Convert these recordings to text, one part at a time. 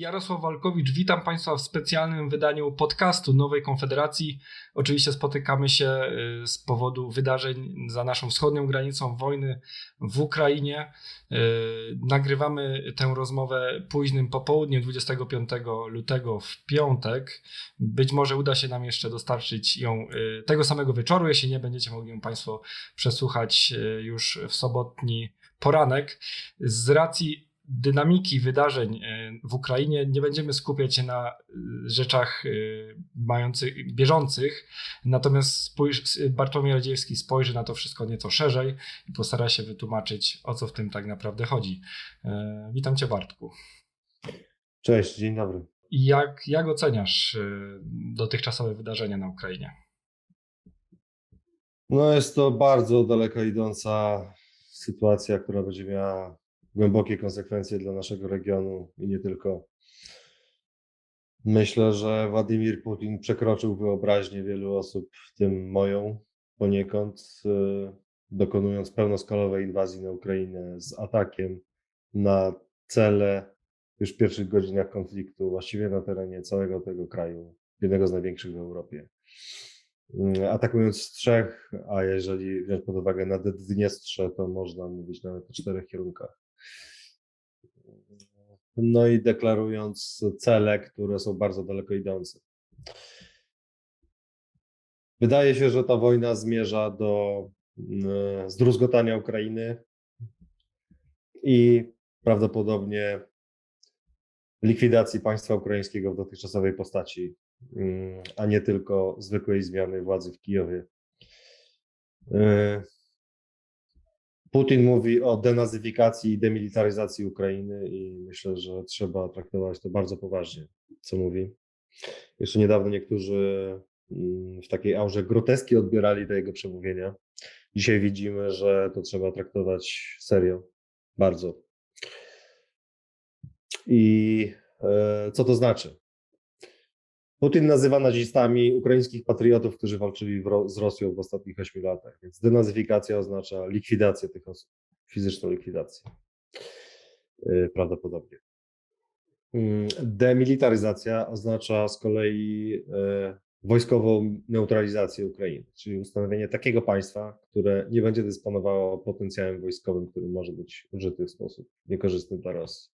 Jarosław Walkowicz, witam Państwa w specjalnym wydaniu podcastu Nowej Konfederacji. Oczywiście spotykamy się y, z powodu wydarzeń za naszą wschodnią granicą wojny w Ukrainie. Y, nagrywamy tę rozmowę późnym popołudniem 25 lutego w piątek. Być może uda się nam jeszcze dostarczyć ją y, tego samego wieczoru, jeśli nie będziecie mogli ją Państwo przesłuchać już w sobotni poranek. Z racji dynamiki wydarzeń e, w Ukrainie nie będziemy skupiać się na e, rzeczach e, mających, bieżących, natomiast spójrz, Bartłomiej Radziewski spojrzy na to wszystko nieco szerzej i postara się wytłumaczyć, o co w tym tak naprawdę chodzi. Witam Cię Bartku. Cześć, dzień dobry. Jak, jak oceniasz dotychczasowe wydarzenia na Ukrainie? No jest to bardzo daleko idąca sytuacja, która będzie miała głębokie konsekwencje dla naszego regionu i nie tylko. Myślę, że Władimir Putin przekroczył wyobraźnię wielu osób, w tym moją poniekąd, e, dokonując pełnoskalowej inwazji na Ukrainę z atakiem na cele już w pierwszych godzinach konfliktu, właściwie na terenie całego tego kraju, jednego z największych w Europie. Mm, atakując z trzech, a jeżeli wziąć pod uwagę na Dniestrze, to można mówić nawet o czterech kierunkach. No i deklarując cele, które są bardzo daleko idące. Wydaje się, że ta wojna zmierza do mm, zdruzgotania Ukrainy i prawdopodobnie likwidacji państwa ukraińskiego w dotychczasowej postaci, mm, a nie tylko zwykłej zmiany władzy w Kijowie. Putin mówi o denazyfikacji i demilitaryzacji Ukrainy i myślę, że trzeba traktować to bardzo poważnie, co mówi. Jeszcze niedawno niektórzy mm, w takiej aurze groteski odbierali te jego przemówienia. Dzisiaj widzimy, że to trzeba traktować serio, bardzo. I e, co to znaczy? Putin nazywa nazistami ukraińskich patriotów, którzy walczyli z Rosją w ostatnich 8 latach. Więc denazyfikacja oznacza likwidację tych osób, fizyczną likwidację. Y, prawdopodobnie. Mm, demilitaryzacja oznacza z kolei y, wojskową neutralizację Ukrainy, czyli ustanowienie takiego państwa, które nie będzie dysponowało potencjałem wojskowym, który może być użyty w sposób niekorzystny dla Rosji.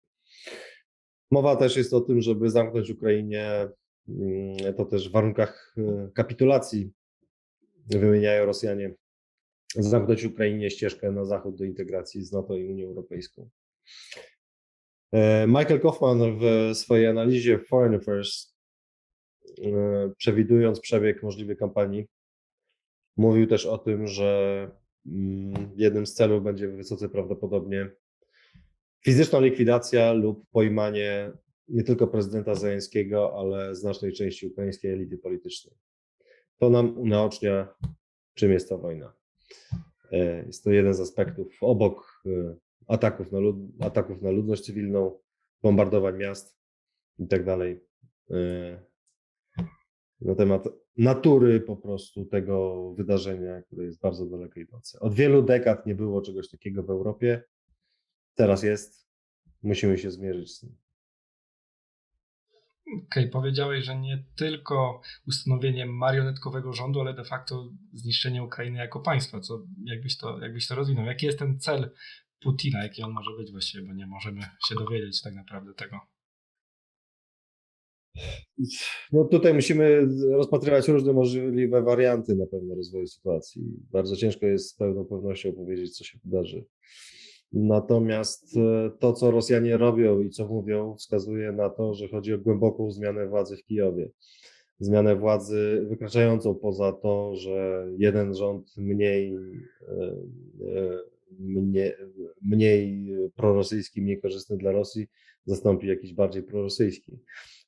Mowa też jest o tym, żeby zamknąć Ukrainie to też w warunkach e, kapitulacji wymieniają Rosjanie zamknąć Ukrainie ścieżkę na zachód do integracji z NATO i Unią Europejską. E, Michael Kaufman w swojej analizie Foreign Affairs, e, przewidując przebieg możliwej kampanii, mówił też o tym, że mm, jednym z celów będzie wysoce prawdopodobnie fizyczna likwidacja lub pojmanie nie tylko prezydenta Zeleńskiego, ale znacznej części ukraińskiej elity politycznej. To nam unaocznia, czym jest ta wojna. E, jest to jeden z aspektów obok e, ataków na, lud ataków na ludność cywilną, bombardowań miast i tak. E, na temat natury po prostu tego wydarzenia, które jest bardzo daleko idące. Od wielu dekad nie było czegoś takiego w Europie. Teraz jest. Musimy się zmierzyć z tym. Okej, okay, powiedziałeś, że nie tylko ustanowienie marionetkowego rządu, ale de facto zniszczenie Ukrainy jako państwa. Co, jakbyś, to, jakbyś to rozwinął? Jaki jest ten cel Putina? Jaki on może być właściwie, bo nie możemy się dowiedzieć tak naprawdę tego. No tutaj musimy rozpatrywać różne możliwe warianty na pewno rozwoju sytuacji. Bardzo ciężko jest z pełną pewnością powiedzieć, co się wydarzy. Natomiast e, to, co Rosjanie robią i co mówią, wskazuje na to, że chodzi o głęboką zmianę władzy w Kijowie. Zmianę władzy wykraczającą poza to, że jeden rząd mniej, e, e, mniej, mniej prorosyjski, mniej korzystny dla Rosji, zastąpi jakiś bardziej prorosyjski.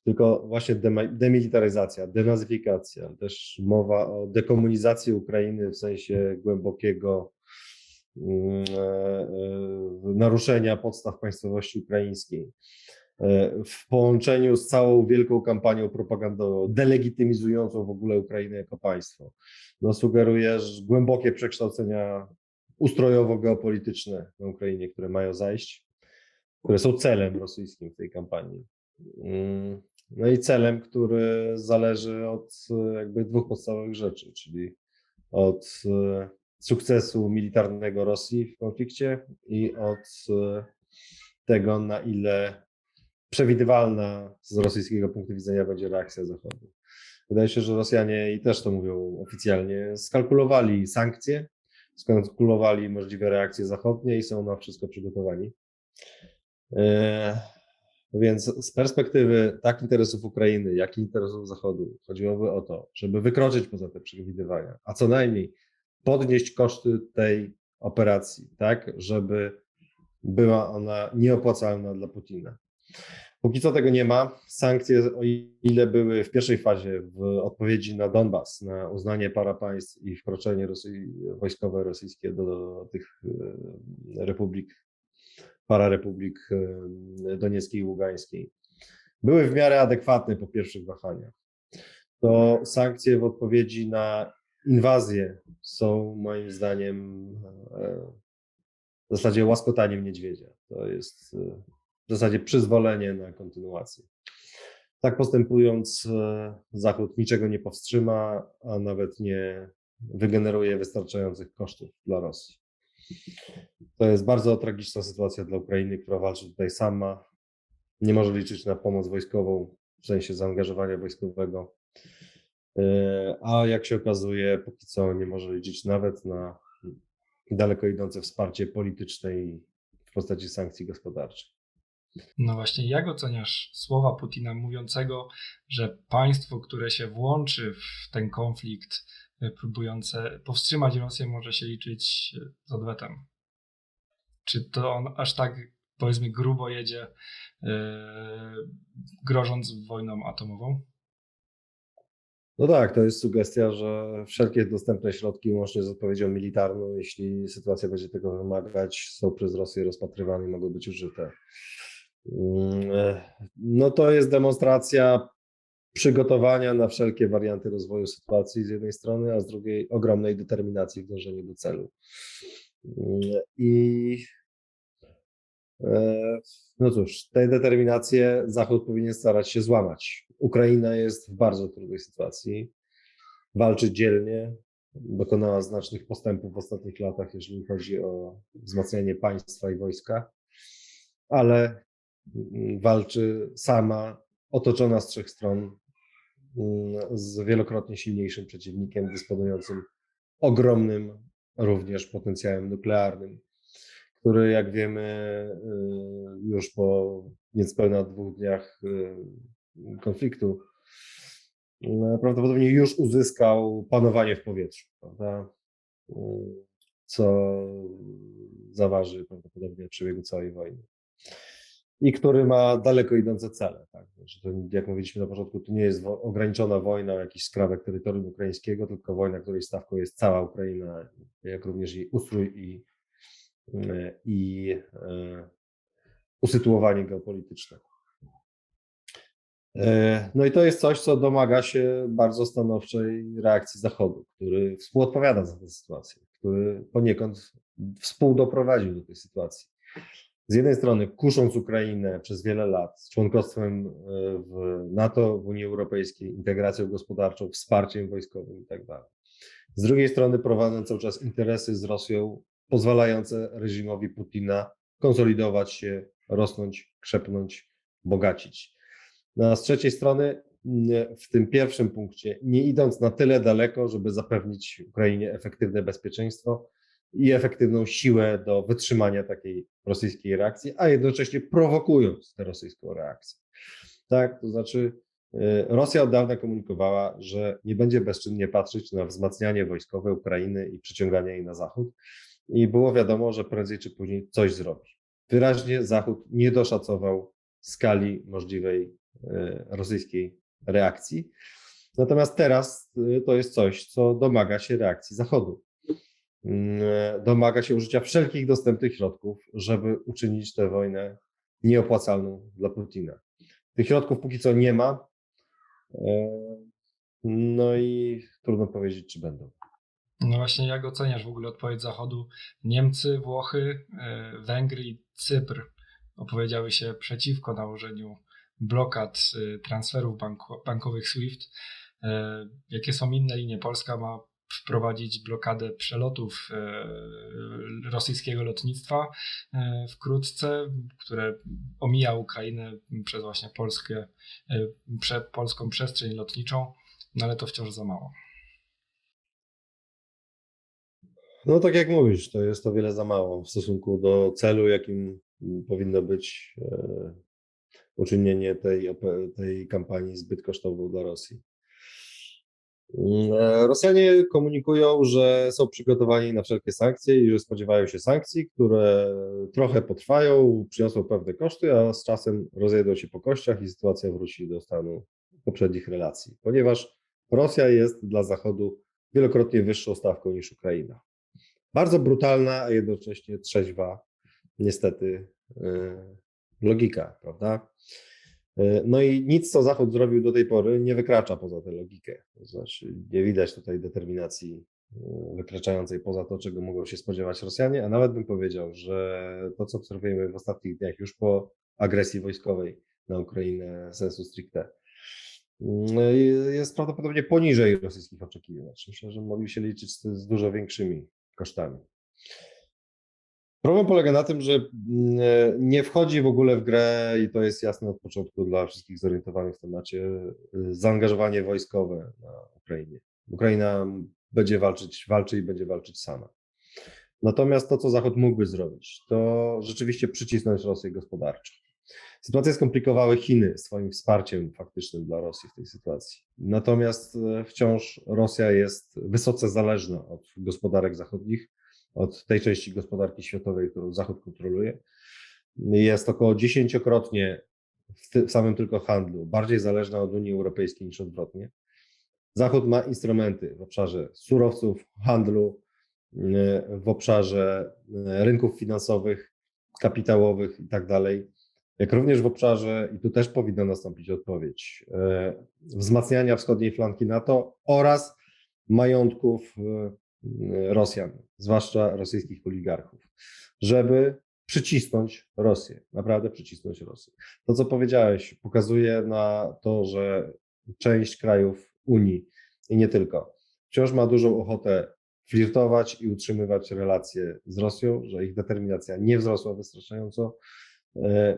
Tylko właśnie demilitaryzacja, denazyfikacja, też mowa o dekomunizacji Ukrainy w sensie głębokiego naruszenia podstaw państwowości ukraińskiej e, w połączeniu z całą wielką kampanią propagandową, delegitymizującą w ogóle Ukrainę jako państwo, no, sugeruje głębokie przekształcenia ustrojowo-geopolityczne na Ukrainie, które mają zajść, które są celem rosyjskim w tej kampanii. Mm, No i celem, który zależy od e, jakby dwóch podstawowych rzeczy, czyli od e, sukcesu militarnego Rosji w konflikcie i od e, tego, na ile przewidywalna z rosyjskiego punktu widzenia będzie reakcja Zachodu. Wydaje się, że Rosjanie, i też to mówią oficjalnie, skalkulowali sankcje, skalkulowali możliwe reakcje zachodnie i są na wszystko przygotowani. E, Więc z perspektywy tak interesów Ukrainy, jak i interesów Zachodu chodziłoby o to, żeby wykroczyć poza te przewidywania, a co najmniej podnieść koszty tej operacji, tak, żeby była ona nieopłacalna dla Putina. Póki co tego nie ma. Sankcje, o ile były w pierwszej fazie w odpowiedzi na Donbas, na uznanie para państw i wkroczenie wojskowe rosyjskie do, do tych e, republik, pararepublik e, donieckiej i ługańskiej, były w miarę adekwatne po pierwszych wahaniach. To sankcje w odpowiedzi na inwazję są moim zdaniem e, w zasadzie łaskotaniem niedźwiedzia. To jest e, w zasadzie przyzwolenie na kontynuację. Tak postępując, e, Zachód niczego nie powstrzyma, a nawet nie wygeneruje wystarczających kosztów dla Rosji. To jest bardzo tragiczna sytuacja dla Ukrainy, która walczy tutaj sama. Nie może liczyć na pomoc wojskową, w sensie zaangażowania wojskowego. E, A jak się okazuje, póki co nie może liczyć nawet na daleko idące wsparcie polityczne i w postaci sankcji gospodarczych. No właśnie, jak oceniasz słowa Putina mówiącego, że państwo, które się włączy w ten konflikt, y, próbujące powstrzymać Rosję, może się liczyć y, z odwetem? Czy to on aż tak, powiedzmy, grubo jedzie, yy, grożąc wojną atomową? No tak, to jest sugestia, że wszelkie dostępne środki, łącznie z odpowiedzią militarną, jeśli sytuacja będzie tego wymagać, są przez Rosję rozpatrywane i mogą być użyte. Mm, e, No to jest demonstracja przygotowania na wszelkie warianty rozwoju sytuacji z jednej strony, a z drugiej ogromnej determinacji w dążeniu do celu. Mm, I e, no cóż, tę determinację Zachód powinien starać się złamać. Ukraina jest w bardzo trudnej sytuacji, walczy dzielnie, dokonała znacznych postępów w ostatnich latach, jeżeli chodzi o wzmacnianie państwa i wojska, ale mm, walczy sama, otoczona z trzech stron, mm, z wielokrotnie silniejszym przeciwnikiem, dysponującym ogromnym również potencjałem nuklearnym, który, jak wiemy, y, już po niespełna dwóch dniach y, konfliktu, y, prawdopodobnie już uzyskał panowanie w powietrzu, prawda? Y, Co zaważy prawdopodobnie przebiegu całej wojny. I który ma daleko idące cele. Tak? To, jak mówiliśmy na początku, to nie jest ograniczona wojna o jakiś skrawek terytorium ukraińskiego, tylko wojna, której stawką jest cała Ukraina, jak również jej ustrój i, y, i e, usytuowanie geopolityczne. E, No i to jest coś, co domaga się bardzo stanowczej reakcji Zachodu, który współodpowiada za tę sytuację, który poniekąd współdoprowadził do tej sytuacji. Z jednej strony kusząc Ukrainę przez wiele lat z członkostwem e, w NATO, w Unii Europejskiej, integracją gospodarczą, wsparciem wojskowym itd. Z drugiej strony prowadząc cały czas interesy z Rosją, pozwalające reżimowi Putina konsolidować się, rosnąć, krzepnąć, bogacić. No, a z trzeciej strony, nie- w tym pierwszym punkcie, nie idąc na tyle daleko, żeby zapewnić Ukrainie efektywne bezpieczeństwo i efektywną siłę do wytrzymania takiej rosyjskiej reakcji, a jednocześnie prowokując tę rosyjską reakcję. Tak, to znaczy, y, Rosja od dawna komunikowała, że nie będzie bezczynnie patrzeć na wzmacnianie wojskowe Ukrainy i przyciąganie jej na zachód, i było wiadomo, że prędzej czy później coś zrobi. Wyraźnie Zachód nie doszacował skali możliwej rosyjskiej reakcji. Natomiast teraz e, to jest coś, co domaga się reakcji Zachodu. Mm, e, Domaga się użycia wszelkich dostępnych środków, żeby uczynić tę wojnę nieopłacalną dla Putina. Tych środków póki co nie ma. E, No i trudno powiedzieć, czy będą. No właśnie, jak oceniasz w ogóle odpowiedź Zachodu? Niemcy, Włochy, e, Węgry i Cypr opowiedziały się przeciwko nałożeniu blokad y, transferów banko, bankowych SWIFT. E, jakie są inne linie? Polska ma wprowadzić blokadę przelotów e, rosyjskiego lotnictwa wkrótce, które omija Ukrainę przez właśnie Polskę, prze, polską przestrzeń lotniczą, no ale to wciąż za mało. No tak jak mówisz, to jest o wiele za mało w stosunku do celu, jakim powinno być uczynienie tej, tej kampanii zbyt kosztowną dla Rosji. Mm, e, Rosjanie komunikują, że są przygotowani na wszelkie sankcje i że spodziewają się sankcji, które trochę potrwają, przyniosą pewne koszty, a z czasem rozejdą się po kościach i sytuacja wróci do stanu poprzednich relacji, ponieważ Rosja jest dla Zachodu wielokrotnie wyższą stawką niż Ukraina. Bardzo brutalna, a jednocześnie trzeźwa, niestety, e, logika, prawda? E, no i nic, co Zachód zrobił do tej pory, nie wykracza poza tę logikę. To znaczy, nie widać tutaj determinacji e, wykraczającej poza to, czego mogą się spodziewać Rosjanie, a nawet bym powiedział, że to, co obserwujemy w ostatnich dniach, już po agresji wojskowej na Ukrainę sensu stricte, mm, jest prawdopodobnie poniżej rosyjskich oczekiwań. Myślę, że mogli się liczyć z dużo większymi kosztami. Problem polega na tym, że mm, nie wchodzi w ogóle w grę i to jest jasne od początku dla wszystkich zorientowanych w temacie y, zaangażowanie wojskowe na Ukrainie. Ukraina będzie walczyć, walczy i będzie walczyć sama. Natomiast to, co Zachód mógłby zrobić, to rzeczywiście przycisnąć Rosję gospodarczo. Sytuację skomplikowały Chiny swoim wsparciem faktycznym dla Rosji w tej sytuacji. Natomiast e, wciąż Rosja jest wysoce zależna od gospodarek zachodnich od tej części gospodarki światowej, którą Zachód kontroluje. Jest około dziesięciokrotnie w, samym tylko handlu bardziej zależna od Unii Europejskiej niż odwrotnie. Zachód ma instrumenty w obszarze surowców, handlu, w obszarze e, rynków finansowych, kapitałowych i tak dalej, jak również w obszarze, i tu też powinna nastąpić odpowiedź, e, wzmacniania wschodniej flanki NATO oraz majątków e, Rosjan, zwłaszcza rosyjskich oligarchów, żeby przycisnąć Rosję, naprawdę przycisnąć Rosję. To, co powiedziałeś, pokazuje na to, że część krajów Unii i nie tylko, wciąż ma dużą ochotę flirtować i utrzymywać relacje z Rosją, że ich determinacja nie wzrosła wystarczająco. E, e,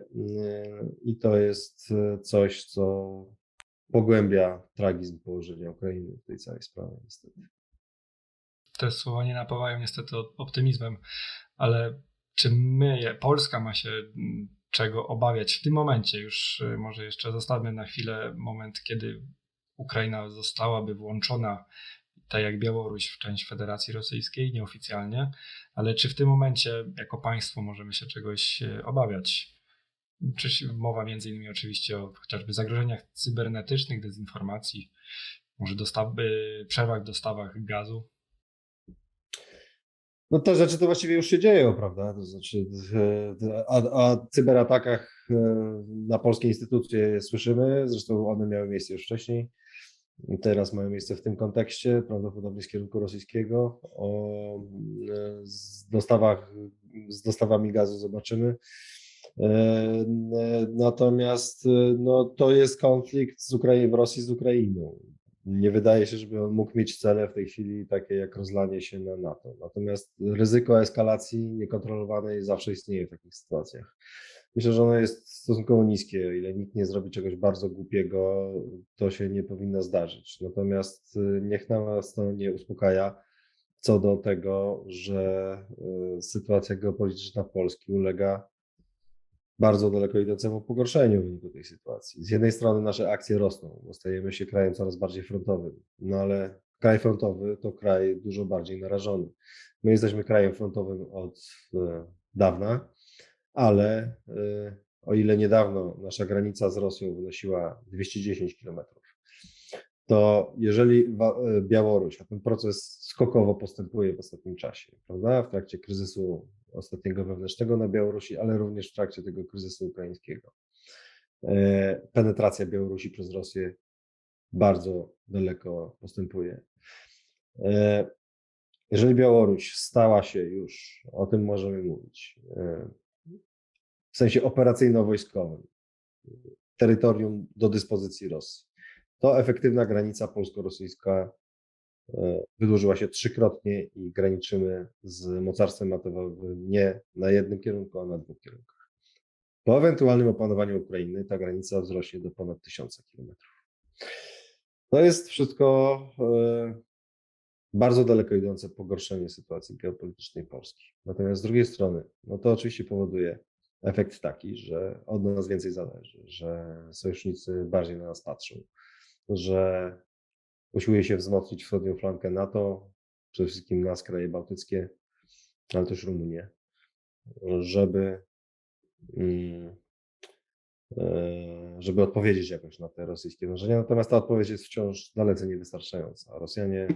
I to jest coś, co pogłębia tragizm położenia Ukrainy w tej całej sprawie, niestety te słowa nie napawają niestety optymizmem, ale czy my, Polska ma się mm, czego obawiać w tym momencie? Już y, może jeszcze zostawmy na chwilę moment, kiedy Ukraina zostałaby włączona, tak jak Białoruś, w część Federacji Rosyjskiej, nieoficjalnie, ale czy w tym momencie jako państwo możemy się czegoś y, obawiać? Czy mowa między innymi oczywiście o chociażby zagrożeniach cybernetycznych, dezinformacji, może dostawy, przerwach w dostawach gazu? No te rzeczy to właściwie już się dzieją, prawda? To znaczy, o e, cyberatakach e, na polskie instytucje słyszymy, zresztą one miały miejsce już wcześniej. Teraz mają miejsce w tym kontekście, prawdopodobnie z kierunku rosyjskiego. O e, z dostawach, z dostawami gazu zobaczymy. Natomiast no, to jest konflikt z Ukrai- w Rosji z Ukrainą nie wydaje się, żeby on mógł mieć cele w tej chwili takie jak rozlanie się na NATO. Natomiast ryzyko eskalacji niekontrolowanej zawsze istnieje w takich sytuacjach. Myślę, że ono jest stosunkowo niskie. O ile nikt nie zrobi czegoś bardzo głupiego, to się nie powinno zdarzyć. Natomiast y, niech nas to nie uspokaja co do tego, że y, sytuacja geopolityczna Polski ulega bardzo daleko idącemu pogorszeniu w wyniku tej sytuacji. Z jednej strony nasze akcje rosną, bo stajemy się krajem coraz bardziej frontowym, no ale kraj frontowy to kraj dużo bardziej narażony. My jesteśmy krajem frontowym od e, dawna, ale e, o ile niedawno nasza granica z Rosją wynosiła 210 kilometrów, to jeżeli e, Białoruś, a ten proces skokowo postępuje w ostatnim czasie, prawda, w trakcie kryzysu ostatniego wewnętrznego na Białorusi, ale również w trakcie tego kryzysu ukraińskiego. E, penetracja Białorusi przez Rosję bardzo daleko postępuje. E, jeżeli Białoruś stała się już, o tym możemy mówić, w sensie operacyjno-wojskowym, terytorium do dyspozycji Rosji. To efektywna granica polsko-rosyjska e, wydłużyła się trzykrotnie i graniczymy z mocarstwem atomowym nie na jednym kierunku, a na dwóch kierunkach. Po ewentualnym opanowaniu Ukrainy ta granica wzrośnie do ponad tysiąca kilometrów. To jest wszystko e, bardzo daleko idące pogorszenie sytuacji geopolitycznej Polski. Natomiast z drugiej strony, no to oczywiście powoduje efekt taki, że od nas więcej zależy, że sojusznicy bardziej na nas patrzą, że usiłuje się wzmocnić wschodnią flankę NATO, przede wszystkim nas, kraje bałtyckie, ale też Rumunię, żeby, mm, e, żeby odpowiedzieć jakoś na te rosyjskie dążenia. Natomiast ta odpowiedź jest wciąż dalece niewystarczająca. Rosjanie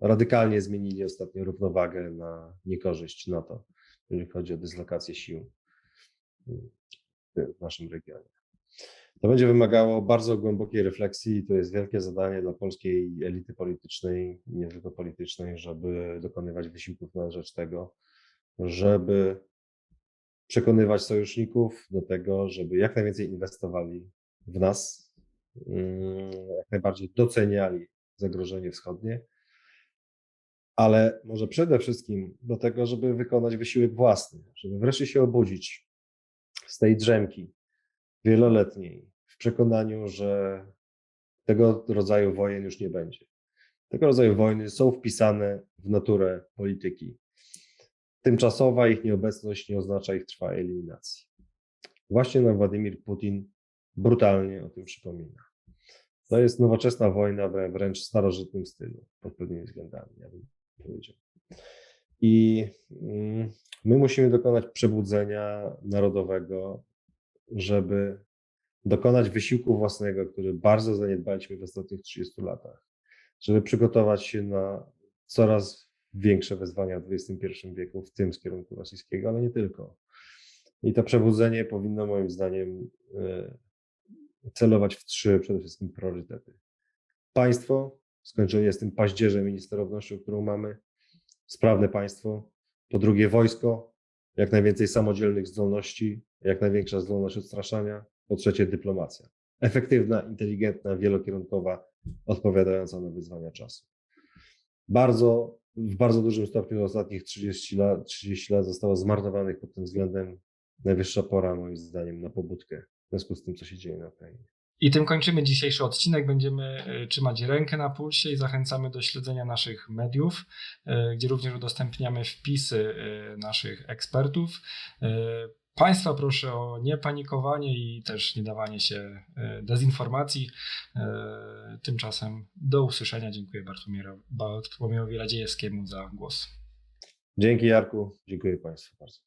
radykalnie zmienili ostatnio równowagę na niekorzyść NATO, jeżeli chodzi o dyslokację sił w naszym regionie. To będzie wymagało bardzo głębokiej refleksji i to jest wielkie zadanie dla polskiej elity politycznej, nie tylko politycznej, żeby dokonywać wysiłków na rzecz tego, żeby przekonywać sojuszników do tego, żeby jak najwięcej inwestowali w nas, mm, jak najbardziej doceniali zagrożenie wschodnie, ale może przede wszystkim do tego, żeby wykonać wysiłek własny, żeby wreszcie się obudzić z tej drzemki wieloletniej w przekonaniu, że tego rodzaju wojen już nie będzie. Tego rodzaju wojny są wpisane w naturę polityki. Tymczasowa ich nieobecność nie oznacza ich trwałej eliminacji. Właśnie nam Władimir Putin brutalnie o tym przypomina. To jest nowoczesna wojna wręcz starożytnym stylu, pod pewnymi względami, ja bym powiedział. I mm, my musimy dokonać przebudzenia narodowego, żeby dokonać wysiłku własnego, który bardzo zaniedbaliśmy w ostatnich 30 latach, żeby przygotować się na coraz większe wyzwania w XXI wieku, w tym z kierunku rosyjskiego, ale nie tylko. I to przebudzenie powinno moim zdaniem e, celować w trzy przede wszystkim priorytety. Państwo, skończenie z tym paździerzem i niesterownością, którą mamy, sprawne państwo, po drugie wojsko, jak najwięcej samodzielnych zdolności, jak największa zdolność odstraszania, po trzecie dyplomacja. Efektywna, inteligentna, wielokierunkowa, odpowiadająca na wyzwania czasu. Bardzo, w bardzo dużym stopniu ostatnich 30 lat, 30 lat zostało zmarnowanych pod tym względem. Najwyższa pora, moim zdaniem, na pobudkę w związku z tym, co się dzieje na Ukrainie. I tym kończymy dzisiejszy odcinek. Będziemy e, trzymać rękę na pulsie i zachęcamy do śledzenia naszych mediów, e, gdzie również udostępniamy wpisy e, naszych ekspertów. Państwa proszę o niepanikowanie i też nie dawanie się dezinformacji. Tymczasem do usłyszenia. Dziękuję Bartłomiejowi, Radziejewskiemu za głos. Dzięki Jarku, dziękuję Państwu bardzo.